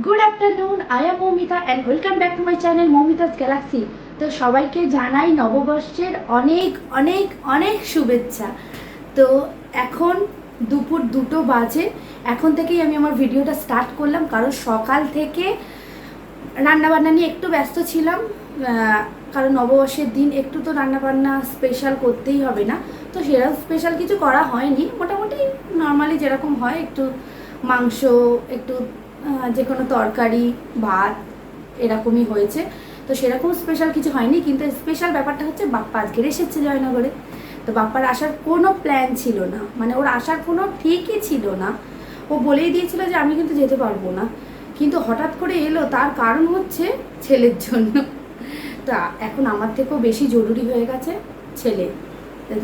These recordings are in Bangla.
Good afternoon I am Moumita and welcome back to my channel Moumita's galaxy তো সবাইকে জানাই নববর্ষের অনেক অনেক অনেক শুভেচ্ছা। তো এখন দুপুর দুটো বাজে। এখন থেকেই আমি আমার ভিডিওটা স্টার্ট করলাম, কারণ সকাল থেকে রান্নাবান্না নিয়ে একটু ব্যস্ত ছিলাম কারণ নববর্ষের দিন একটু তো রান্নাবান্না স্পেশাল করতেই হবে না। তো সেরকম স্পেশাল কিছু করা হয়নি। মোটামুটি নর্মালি যেরকম হয়, একটু মাংস, একটু যে কোনো তরকারি, ভাত, এরকমই হয়েছে। তো সেরকম স্পেশাল কিছু হয়নি, কিন্তু স্পেশাল ব্যাপারটা হচ্ছে বাপ্পা আজকের এসেছে জয়নগরে। তো বাপ্পার আসার কোনো প্ল্যান ছিল না। মানে ওর আসার কোনো ঠিকই ছিল না। ও বলেই দিয়েছিল যে আমি কিন্তু যেতে পারব না। কিন্তু হঠাৎ করে এলো, তার কারণ হচ্ছে ছেলের জন্য। তা এখন আমার থেকেও বেশি জরুরি হয়ে গেছে ছেলে।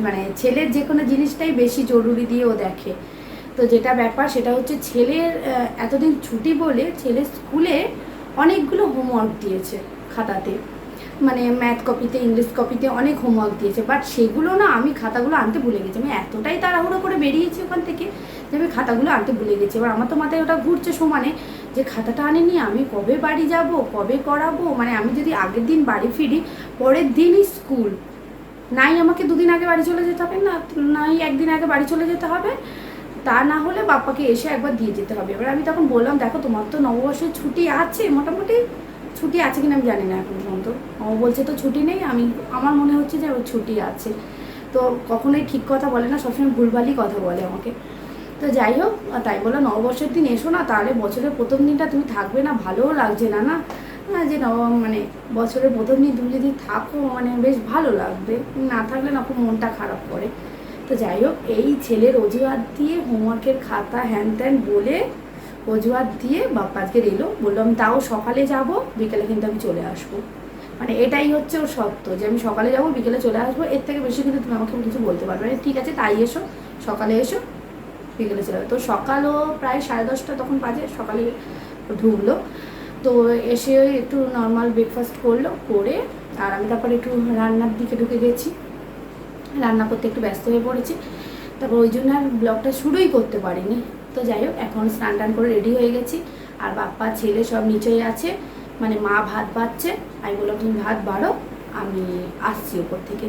মানে ছেলের যে কোনো জিনিসটাই বেশি জরুরি দিয়ে ও দেখে। তো যেটা ব্যাপার সেটা হচ্ছে ছেলের এতদিন ছুটি বলে ছেলের স্কুলে অনেকগুলো হোমওয়ার্ক দিয়েছে খাতাতে। মানে ম্যাথ কপিতে ইংলিশ কপিতে অনেক হোমওয়ার্ক দিয়েছে। বাট সেগুলো না আমি খাতাগুলো আনতে ভুলে গেছি। আমি এতটাই তাড়াহুড়ো করে বেরিয়েছি ওখান থেকে যে আমি খাতাগুলো আনতে ভুলে গেছি। এবার আমার তো মাথায় ওটা ঘুরছে সমানে যে খাতাটা আনেনি, আমি কবে বাড়ি যাব, কবে করাবো? মানে আমি যদি আগের দিন বাড়ি ফিরি, পরের দিনই স্কুল। নাই আমাকে দুদিন আগে বাড়ি চলে যেতে হবে না, নাই একদিন আগে বাড়ি চলে যেতে হবে। তা না হলে বাপ্পাকে এসে একবার দিয়ে যেতে হবে। এবার আমি তখন বললাম, দেখো, তোমার তো নববর্ষের ছুটি আছে, মোটামুটি ছুটি আছে কিনা আমি জানি না এখন পর্যন্ত। ও বলছে, তো ছুটি নেই, আমি, আমার মনে হচ্ছে যে ওর ছুটি আছে। তো কখনোই ঠিক কথা বলে না, সবসময় ভুলভালই কথা বলে আমাকে। তো যাই হোক তাই বলল নববর্ষের দিন এসো না, তাহলে বছরের প্রথম দিনটা তুমি থাকবে না, ভালোও লাগছে না না? না যে নব মানে বছরের প্রথম দিন তুমি যদি থাকো মানে বেশ ভালো লাগবে। না থাকলে না খুব মনটা খারাপ করে। তো যাই হোক, এই ছেলের অজুহাত দিয়ে হোমওয়ার্কের খাতা হ্যান ত্যান বলে অজুহাত দিয়ে বাপ্পা আজকে এলো। বলল, আমি তাও সকালে যাব, বিকেলে কিন্তু আমি চলে আসব। মানে এটাই হচ্ছে ওর সত্য যে আমি সকালে যাব, বিকেলে চলে আসব। এর থেকে বেশি কিন্তু তুমি আমাকে কিছু বলতে পারবে না। ঠিক আছে, তাই এসো, সকালে এসো, বিকেলে চলে তো সকালও প্রায় সাড়ে দশটা তখন বাজে, সকালে ঢুকলো। তো এসে একটু নর্মাল ব্রেকফাস্ট করল, করে আর আমি তারপরে একটু রান্নার দিকে ঢুকে গেছি। রান্না করতে একটু ব্যস্ত হয়ে পড়েছি। তারপর ওই জন্য আর ব্লগটা শুরুই করতে পারিনি। তো যাই হোক এখন স্নান টান করে রেডি হয়ে গেছি। আর বাপ্পা ছেলে সব নিচেই আছে। মানে মা ভাত বাড়ছে। আমি বললাম তুমি ভাত বাড়ো আমি আসছি ওপর থেকে।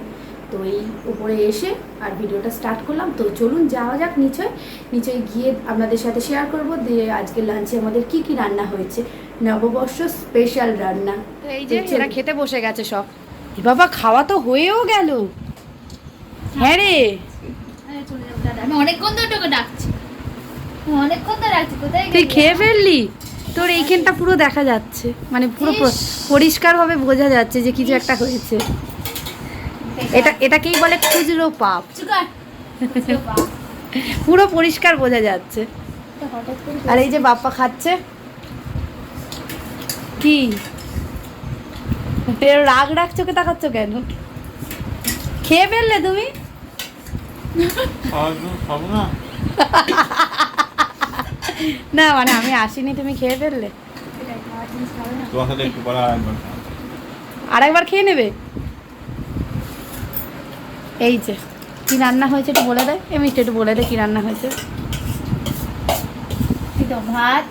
তো এই উপরে এসে আর ভিডিওটা স্টার্ট করলাম। তো চলুন যাওয়া যাক নিচে নিচে গিয়ে আপনাদের সাথে শেয়ার করব দিয়ে আজকে লাঞ্চে আমাদের কি কি রান্না হয়েছে। নববর্ষ স্পেশাল রান্না। এই যে এরা খেতে বসে গেছে সব। বাবা খাওয়া তো হয়েও গেল। হ্যাঁ রে। আরে চলে যাও দাদা আমি অনেকক্ষণ ধরে তোকে ডাকছি। অনেকক্ষণ ধরে ডাকছি কোথায় তুই খেয়ে ফেললি? তোর এইখানটা পুরো দেখা যাচ্ছে। মানে পুরো। পরিষ্কারভাবে বোঝা যাচ্ছে যে কিছু একটা হয়েছে। এটা এটাকেই বলে খুচরো পাপ। পুরো পরিষ্কার বোঝা যাচ্ছে। আর এই যে বাপ্পা খাচ্ছে। কি? রাগ রাগ চোখে তাকাচ্ছ কেন? খেয়ে ফেললে তুমি? না? না মানে আমি আসিনি তুমি খেয়ে ফেললে। আর একবার খেয়ে নেবে? এই যে কি রান্না হয়েছে একটু বলে দেয় এমনি একটু বলে দে কি রান্না হয়েছে। ভাত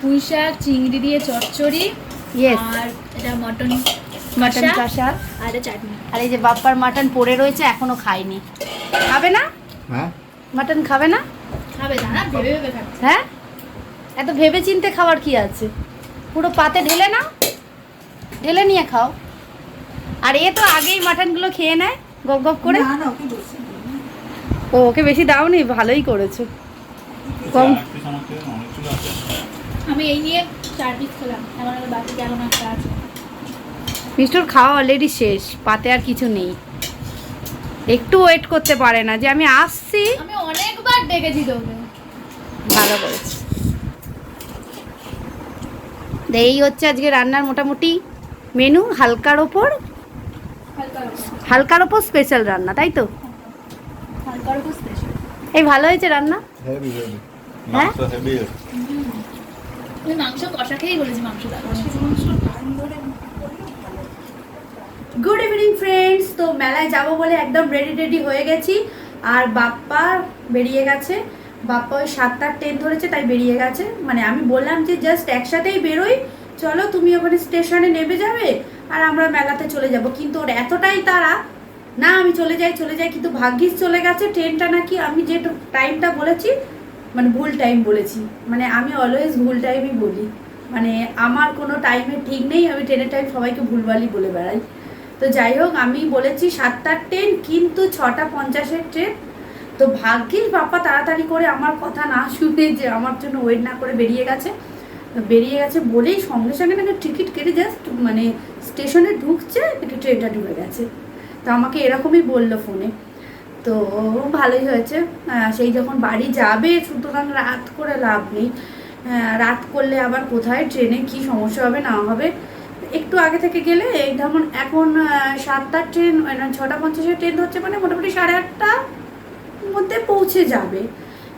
পুঁই শাক চিংড়ি দিয়ে চচ্চড়ি আর এটা মটন। মাটন কষা আর চাটনি। আর এই যে বাপ্পার মাটন পড়ে রয়েছে এখনও খাইনি। খাবে না? হ্যাঁ। মাটন খাবে না? খাবে দাঁড়া ভেবে ভেবে হ্যাঁ? এত ভেবে চিনতে খাবার কি আছে? পুরো পাতে ঢেলে না ঢেলে নিয়ে খাও। আর এ তো আগেই মাটনগুলো খেয়ে নেয় গপ গপ করে। ও ওকে বেশি দাওনি? ভালোই করেছ। কম। আমি এই নিয়ে চার পিস খেলাম। আমার বাকি এখন একটা আছে। মিষ্টুর খাওয়া অলরেডি শেষ পাতে আর কিছু নেই। একটু ওয়েট করতে পারে না যে আমি আসছি। আমি অনেকবার ডেকেছি তোকে। ভালো করেছি। এই হচ্ছে আজকে রান্নার মোটামুটি মেনু হালকার ওপর হালকার ওপর। স্পেশাল রান্না তাই তো? হালকা রকম স্পেশাল এই ভালো হয়েছে রান্না. হ্যাঁ? কষা খেয়েই বলেছি মাংস গুড ইভিনিং ফ্রেন্ডস তো মেলায় যাব বলে একদম রেডি রেডি হয়ে গেছি। আর বাপ্পা বেরিয়ে গেছে। বাপ্পা ওই সাতটার ট্রেন ধরেছে, তাই বেরিয়ে গেছে। মানে আমি বললাম যে জাস্ট একসাথেই বেরোই। চলো, তুমি ওখানে স্টেশনে নেমে যাবে আর আমরা মেলাতে চলে যাব। কিন্তু ওর এতটাই তারা না, আমি চলে যাই চলে যাই, কিন্তু ভাগ্যিস চলে গেছে। ট্রেনটা নাকি আমি যে টাইমটা বলেছি মানে ভুল টাইম বলেছি। মানে আমি অলওয়েজ ভুল টাইমই বলি। মানে আমার কোনো টাইমের ঠিক নেই। আমি ট্রেনের টাইম সবাইকে ভুলভালই বলে বেড়াই। তো যাই হোক, আমি বলেছি সাতটার ট্রেন, কিন্তু ছটা পঞ্চাশের ট্রেন। তো ভাগ্যিস বাপ্পা তাড়াতাড়ি করে আমার কথা না শুনে যে আমার জন্য ওয়েট না করে বেরিয়ে গেছে। বেরিয়ে গেছে বলেই সঙ্গে সঙ্গে নাকি টিকিট কেটে জাস্ট মানে স্টেশনে ঢুকছে নাকি ট্রেনটা ঢুকে গেছে। তো আমাকে এরকমই বলল ফোনে তো ভালোই হয়েছে। সেই যখন বাড়ি যাবে, সুতরাং রাত করে লাভ নেই। রাত করলে আবার কোথায়, ট্রেনে কি সমস্যা হবে, না হবে একটু আগে থেকে গেলে এই যেমন এখন আহ, সাতটার ট্রেন মানে ছটা পঞ্চাশের ট্রেন হচ্ছে মানে মোটামুটি সাড়ে আটটা মধ্যে পৌঁছে যাবে।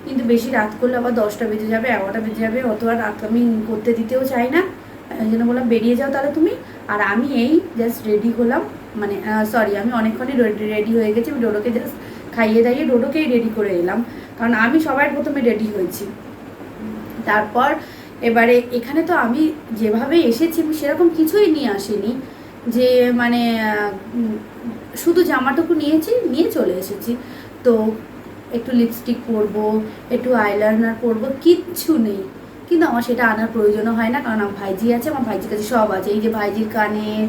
কিন্তু বেশি রাত করলে আবার দশটা বেজে যাবে এগারোটা বেজে যাবে অত আর রাত আমি করতে দিতেও চাই না। এই জন্য বললাম বেরিয়ে যাও তাহলে তুমি। আর আমি এই জাস্ট রেডি হলাম মানে সরি আমি অনেকক্ষণই রেডি হয়ে গেছি আমি ডোডোকে জাস্ট খাইয়ে দাইয়ে ডোডোকেই রেডি করে এলাম। কারণ আমি সবার প্রথমে রেডি হয়েছি। তারপর এবারে এখানে তো আমি যেভাবে এসেছি আমি সেরকম কিছুই নিয়ে আসিনি যে মানে শুধু জামাটুকু নিয়েছি, নিয়ে চলে এসেছি। তো একটু লিপস্টিক পরবো, একটু আইলাইনার পরবো, কিচ্ছু নেই। কিন্তু আমার সেটা আনার প্রয়োজনও হয় না, কারণ আমার ভাইজি আছে, আমার ভাইজির কাছে সব আছে। এই যে ভাইজির কানে,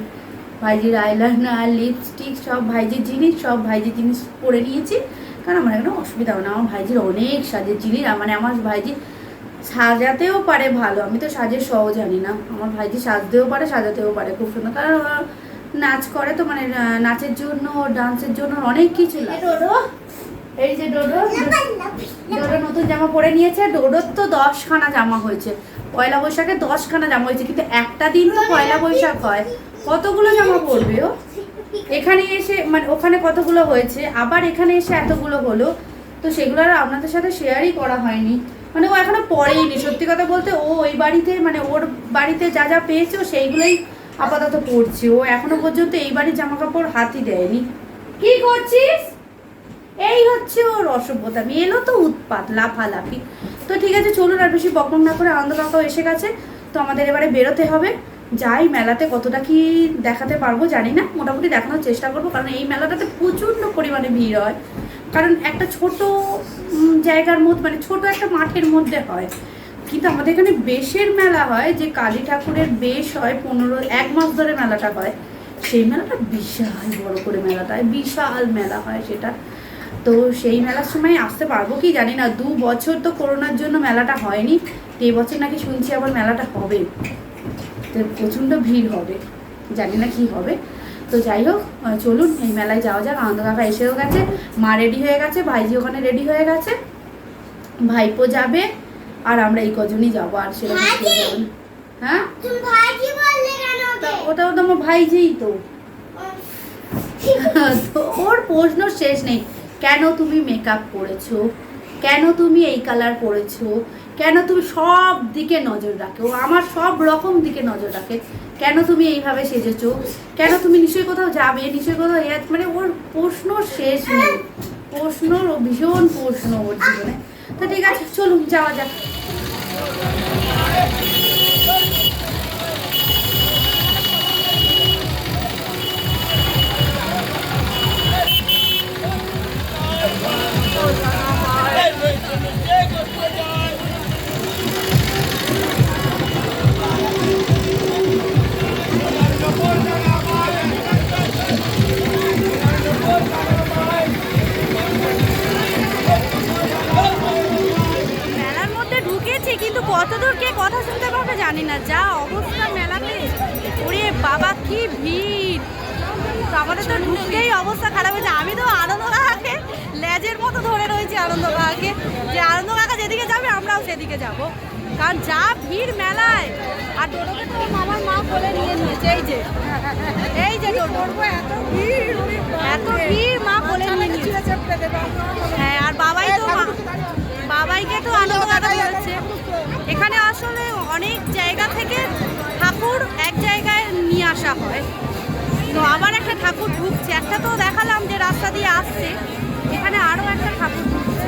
ভাইজির আইলাইনার লিপস্টিক সব ভাইজির জিনিস, সব ভাইজির জিনিস পরে নিয়েছি। কারণ আমার এখানে অসুবিধা হয় না। আমার ভাইজির অনেক সাজের জিনিস মানে আমার ভাইজি সাজাতেও পারে ভালো। আমি তো সাজের সহ জানি না। আমার ভাইজি সাজতেও পারে সাজাতেও পারে খুব সুন্দর। কারণ ও নাচ করে তো মানে নাচের জন্য ডান্সের জন্য অনেক কিছু ডোডো এই যে ডোডো ডোডো নতুন জামা পরে নিয়েছে। ডোডোর তো দশখানা জামা হয়েছে। পয়লা বৈশাখে দশখানা জামা হয়েছে কিন্তু একটা দিন তো পয়লা বৈশাখ হয়। কতগুলো জামা পরবে ও? এখানে এসে মানে ওখানে কতগুলো হয়েছে? আবার এখানে এসে এতগুলো হলো? তো সেগুলো আর আপনাদের সাথে শেয়ারই করা হয়নি। মানে ও এখনও পড়েইনি। সত্যি কথা বলতে ও ওই বাড়িতে মানে ওর বাড়িতে যা যা পেয়েছে ও সেইগুলোই আপাতত পড়ছে। ও এখনও পর্যন্ত এই বাড়ির জামা কাপড় হাতই দেয়নি। কি করছিস? এই হচ্ছে ওর অসভ্যতা। এলো তো উৎপাত, লাফালাফি। তো ঠিক আছে, চলুন আর বেশি বকম না করে আনন্দ কাকাও এসে গেছে। তো আমাদের এবারে বেরোতে হবে। যাই মেলাতে কতটা কি দেখাতে পারব জানি না। মোটামুটি দেখানোর চেষ্টা করব, কারণ এই মেলাটাতে প্রচণ্ড পরিমাণে ভিড় হয়। কারণ একটা ছোট জায়গার মধ্যে মানে ছোট একটা মাঠের মধ্যে হয়। কিন্তু আমাদের এখানে বেশের মেলা হয়, যে কালী ঠাকুরের বেশ হয়, পনেরো, এক মাস ধরে মেলাটা হয়। সেই মেলাটা বিশাল বড় করে মেলাটা হয় বিশাল মেলা হয় সেটা। তো সেই মেলার সময় আসতে পারব কি জানি না, দু বছর তো করোনার জন্য মেলাটা হয়নি, তো এবছর নাকি শুনছি আবার মেলাটা হবে। তো প্রচণ্ড ভিড় হবে, জানি না কি হবে। তো যাই হোক চলুন এই মেলায় যাওয়া যাক। আনন্দ কাকা এসেও গেছে মা রেডি হয়ে গেছে ভাইজি ওখানে রেডি হয়ে গেছে। ভাইপো যাবে আর আমরা এই কজনই যাব আর সেরকম। হ্যাঁ? ওটাও তো আমার ভাইজিই তো। ওর প্রশ্ন শেষ নেই। কেন তুমি মেকআপ করেছ কেন তুমি এই কালার করেছ কেন তুমি সব দিকে নজর রাখো? ও আমার সব রকম দিকে নজর রাখে। কেন তুমি এইভাবে সেজেছো? কেন তুমি নিশ্চয়ই কোথাও যাবে? নিশ্চয়ই কোথাও এ- মানে ওর প্রশ্ন শেষ নেই। প্রশ্ন ভীষণ প্রশ্ন ওর জীবনে। তো ঠিক আছে, চলুন, যাওয়া যাক। সেদিকে যাব। কারণ যা ভিড় মেলায়, আর ডোডোকে তো আমার মা বলে নিয়ে নিয়েছে, এই যে। এই যে এত ভিড় এত ভিড় মা বলে নিয়ে নিয়েছে। হ্যাঁ আর বাবাই তো বাবাইকে তো আনন্দ হচ্ছে এখানে আসলে অনেক জায়গা থেকে ঠাকুর এক জায়গায় নিয়ে আসা হয়। তো আবার একটা ঠাকুর ঢুকছে। একটা তো দেখালাম যে রাস্তা দিয়ে আসছে। এখানে আরও একটা ঠাকুর ঢুকছে।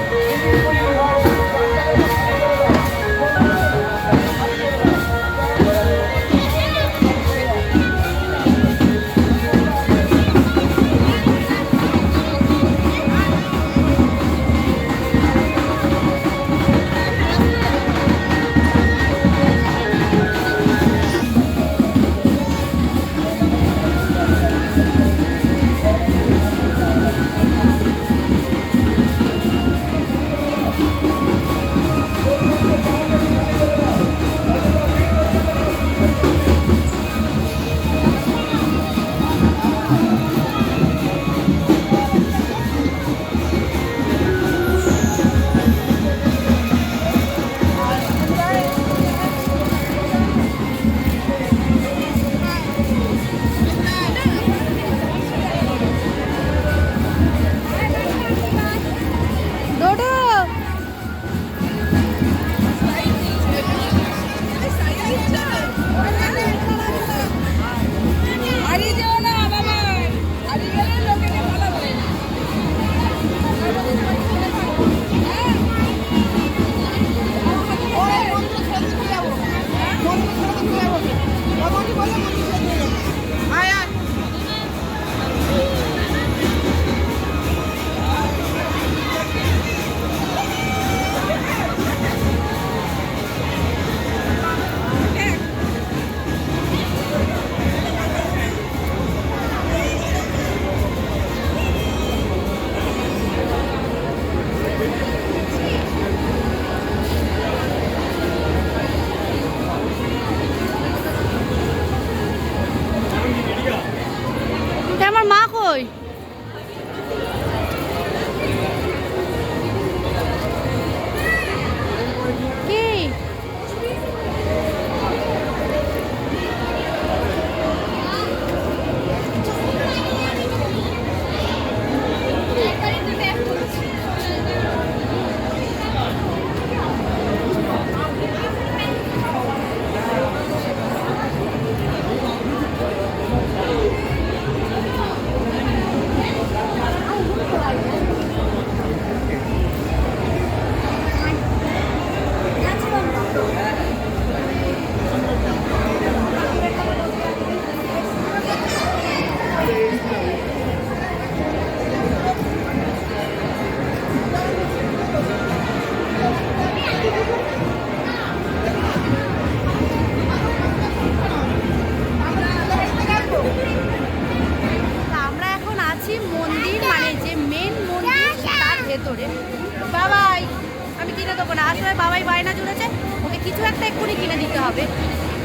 গুলোগুলি ওকে কিছু একটা এক্ষুনি কিনে দিতে হবে।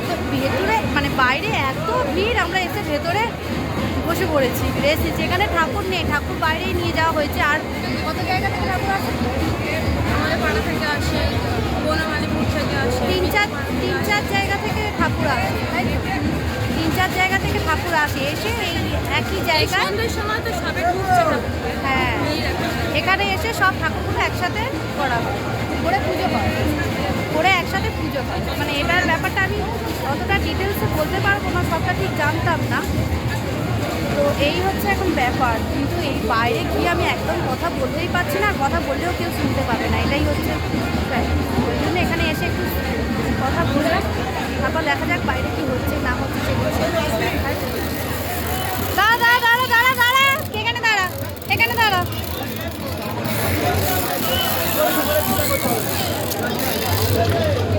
তো ভেতরে মানে বাইরে এত ভিড় আমরা এসে ভেতরে বসে পড়েছি। এসে যেখানে ঠাকুর নেই ঠাকুর বাইরেই নিয়ে যাওয়া হয়েছে। আর কত জায়গা থেকে ঠাকুর আসে? আমাদের পাড়া থেকে আসে বনমালীপুর থেকে আসে। তিন চার তিন চার জায়গা থেকে ঠাকুর আসে তাই তিন চার জায়গা থেকে ঠাকুর আসে। এসে এই একই জায়গায় সময় তো সবে হ্যাঁ। এখানে এসে সব ঠাকুরগুলো একসাথে করা হয়। করে পুজো হয়, করে একসাথে পুজো হয়। মানে এটার ব্যাপারটা আমি অতটা ডিটেলসে বলতে পারব না, সবটা ঠিক জানতাম না। তো এই হচ্ছে এখন ব্যাপার। কিন্তু এই বাইরে গিয়ে আমি একদম কথা বলতেই পারছি না কথা বললেও কেউ শুনতে পাবে না। এটাই হচ্ছে। ওই জন্য এখানে এসে একটু কথা বললাম তারপর দেখা যাক বাইরে কি হচ্ছে, না হচ্ছে দাঁড়া দাঁড়া দাঁড়া দাঁড়া দাঁড়া। এখানে দাঁড়া এখানে দাঁড়া। এই বাবা এদিকে যাও ওদিকে যাও দৌড়ো দৌড়ো মুতো মুতো তোর তো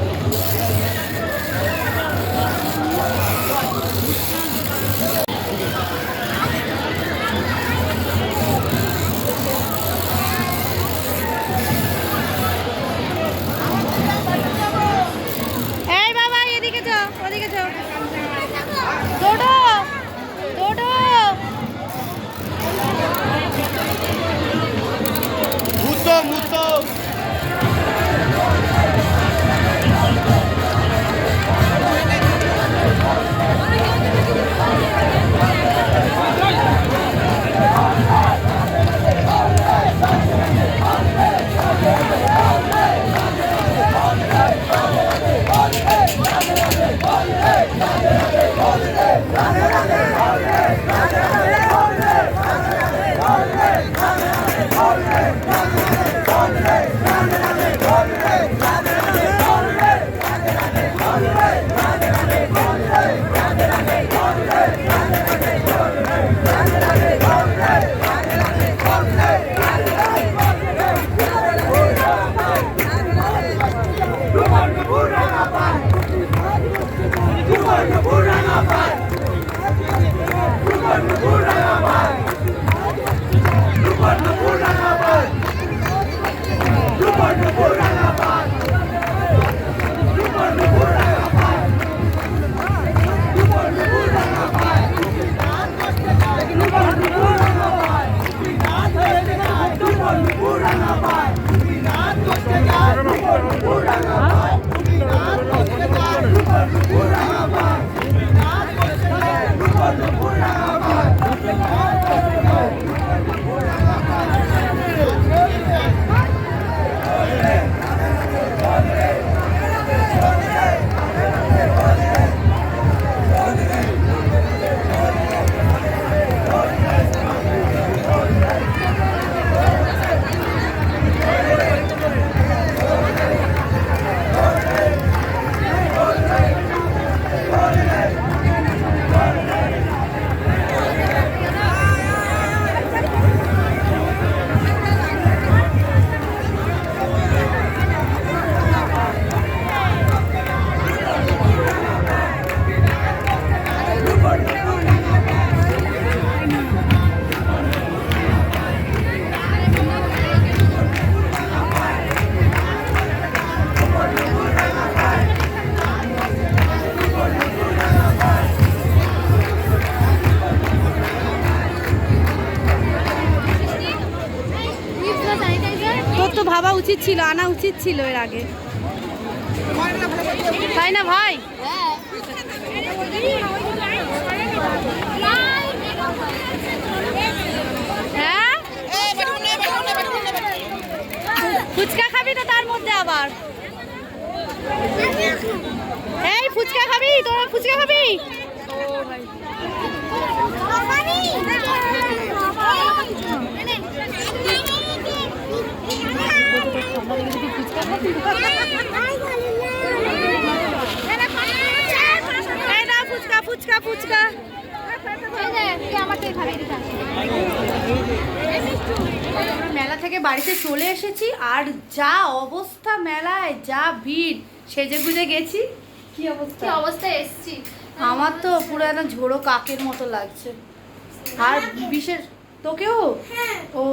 Yeah. ছিল, আনা উচিত ছিল এর আগে। তাই না ভাই? হ্যাঁ? ফুচকা খাবি তো তার মধ্যে আবার? এই, ফুচকা খাবি? তোরা ফুচকা খাবি এই না ফুচকা ফুচকা ফুচকা মেলা থেকে বাড়িতে চলে এসেছি আর যা অবস্থা মেলায় যা ভিড় সেজে গুজে গেছি। কি অবস্থা? কি অবস্থায় এসছি? আমার তো পুরো একদম ঝোড়ো কাকের মতো লাগছে। আর বিশেষ তোকেও? ও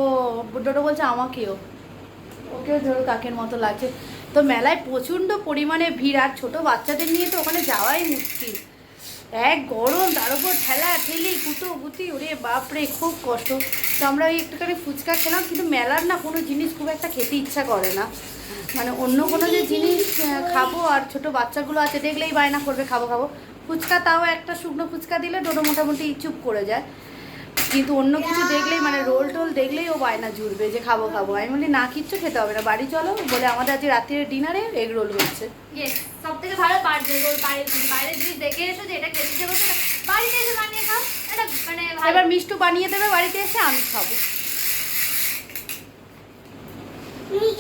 ডোডো বলছে আমাকেও। ওকেও ঝোড়ো কাকের মতো লাগছে। তো মেলায় প্রচণ্ড পরিমাণে ভিড়, আর ছোটো বাচ্চাদের নিয়ে তো ওখানে যাওয়াই মুশকিল। এক গরম, তার উপর ঠেলা, ঠেলি কুতো গুতি, ওরে বাপরে, খুব কষ্ট। তো আমরা ওই একটুখানি ফুচকা খেলাম, কিন্তু মেলার না কোনো জিনিস খুব একটা খেতে ইচ্ছা করে না। মানে অন্য কোনো যে জিনিস খাব, আর ছোট বাচ্চাগুলো আছে, দেখলেই বায়না করবে, খাব খাব। ফুচকা তাও একটা শুকনো ফুচকা দিলে ডোডো মোটামুটি চুপ করে যায়। কিন্তু অন্য কিছু দেখলেই মানে রোল টোল দেখলেই ও বায়না জুড়বে যে খাব খাব। আমি বলি না কিচ্ছু খেতে হবে না বাড়ি চলো। বলে আমাদের আজকে রাত্রির ডিনারে এগ রোল হচ্ছে। সব থেকে ভালো বাইরে বাইরে জিনিস দেখে এসো যে এটা খেতে দেবো বাড়িতে এসে বানিয়ে খাও। এটা মানে ভালো। এবার মিষ্টু বানিয়ে দেবে বাড়িতে এসে আমি খাব।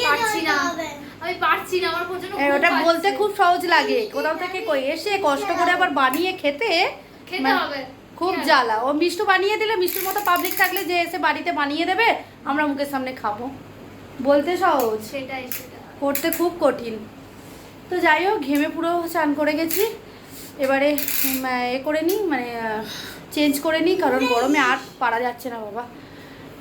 পারছি না। আমি পারছি না আমার প্রচণ্ড ওটা বলতে খুব সহজ লাগে। কোথাও থেকে কই এসে কষ্ট করে আবার বানিয়ে খেতে খেতে মানে হবে। খুব জ্বালা। ও মিষ্টু বানিয়ে দিলে মিষ্টুর মতো পাবলিক থাকলে যে এসে বাড়িতে বানিয়ে দেবে আমরা মুখের সামনে খাব। বলতে সহজ। সেটাই সেটা করতে খুব কঠিন। তো যাই হোক ঘেমে পুরো চান করে গেছি। এবারে এ করে নিই মানে চেঞ্জ করে নিই কারণ গরমে আর পারা যাচ্ছে না বাবা।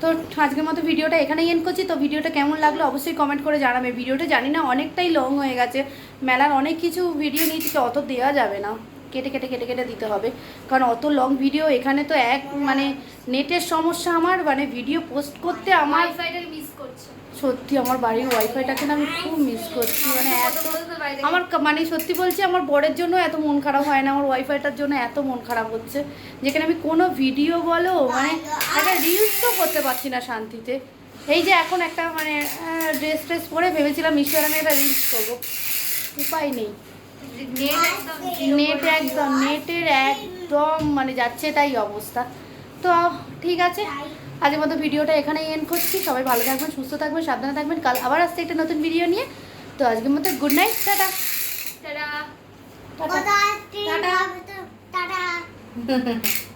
তো আজকের মতো ভিডিওটা এখানেই এন্ড করছি। তো ভিডিওটা কেমন লাগল অবশ্যই কমেন্ট করে জানাবে। ভিডিওটা জানি না অনেকটাই লং হয়ে গেছে। মেলার অনেক কিছু ভিডিও নিয়েছি তো অত দেওয়া যাবে না। কেটে কেটে কেটে কেটে দিতে হবে। কারণ অত লং ভিডিও এখানে তো এক মানে নেটের সমস্যা আমার মানে ভিডিও পোস্ট করতে আমার মিস করছে। সত্যি আমার বাড়ির ওয়াইফাইটাকে না আমি খুব মিস করছি মানে এত আমার মানে সত্যি বলছি আমার বরের জন্য এত মন খারাপ হয় না আমার ওয়াইফাইটার জন্য এত মন খারাপ হচ্ছে যেখানে আমি কোনো ভিডিও বলো মানে একটা রিলস তো করতে পারছি না শান্তিতে। এই যে এখন একটা মানে ড্রেস ট্রেস পরে ভেবেছিলাম আমি একটা রিলস করব উপায় নেই। নেট একদম নেট একদম নেটের একদম মানে যাচ্ছে তাই অবস্থা। তো ঠিক আছে আজকের মতো ভিডিওটা এখানেই এন্ড করছি। সবাই ভালো থাকবেন সুস্থ থাকবেন সাবধানে থাকবেন। কাল আবার আসছে একটা নতুন ভিডিও নিয়ে। তো আজকের মতো good night tata. Tata. Tata. Tata